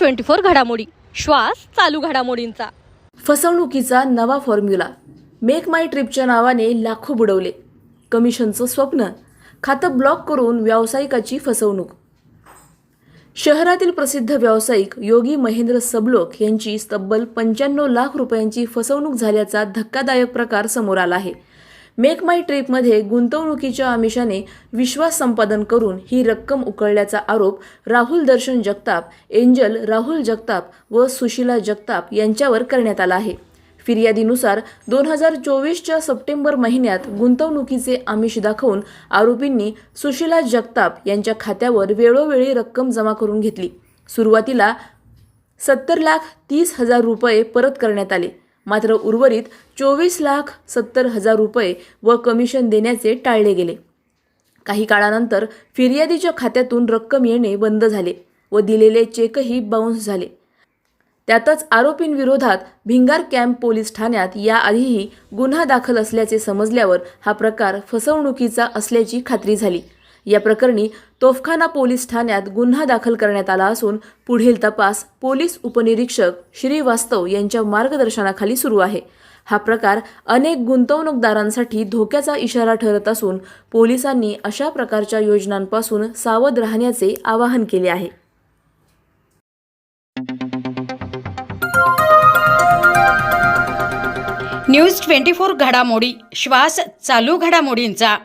Twenty four घडामोडी. श्वास चालू घडामोडींचा. फसवणुकीचा नवा फॉर्म्युला मेक माय ट्रिपच्या नावाने लाखो बुडवले. कमिशनचं स्वप्न खातं ब्लॉक करून व्यावसायिकाची फसवणूक. शहरातील प्रसिद्ध व्यावसायिक योगी महेंद्र सबलोक यांची तब्बल पंच्याण्णव लाख रुपयांची फसवणूक झाल्याचा धक्कादायक प्रकार समोर आला आहे. मेक माय ट्रिपमध्ये गुंतवणुकीच्या आमिषाने विश्वास संपादन करून ही रक्कम उकळल्याचा आरोप राहुल दर्शन जगताप एंजल राहुल जगताप व सुशीला जगताप यांच्यावर करण्यात आला आहे. फिर्यादीनुसार दोन हजार चोवीसच्या सप्टेंबर महिन्यात गुंतवणुकीचे आमिष दाखवून आरोपींनी सुशीला जगताप यांच्या खात्यावर वेळोवेळी रक्कम जमा करून घेतली. सुरुवातीला सत्तर लाख तीस हजार रुपये परत करण्यात आले. मात्र उर्वरित चोवीस लाख सत्तर हजार रुपये व कमिशन देण्याचे टाळले गेले. काही काळानंतर फिर्यादीच्या खात्यातून रक्कम येणे बंद झाले व दिलेले चेकही बाउन्स झाले. त्यातच आरोपींविरोधात भिंगार कॅम्प पोलीस ठाण्यात याआधीही गुन्हा दाखल असल्याचे समजल्यावर हा प्रकार फसवणुकीचा असल्याची खात्री झाली. या प्रकरणी तोफखाना पोलीस ठाण्यात गुन्हा दाखल करण्यात आला असून पुढील तपास पोलीस उपनिरीक्षक श्रीवास्तव यांच्या मार्गदर्शनाखाली सुरू आहे. हा प्रकार अनेक गुंतवणूकदारांसाठी धोक्याचा इशारा ठरत असून पोलिसांनी अशा प्रकारच्या योजनांपासून सावध राहण्याचे आवाहन केले आहे. न्यूज ट्वेंटी फोर घडामोडी श्वास चालू घडामोडींचा.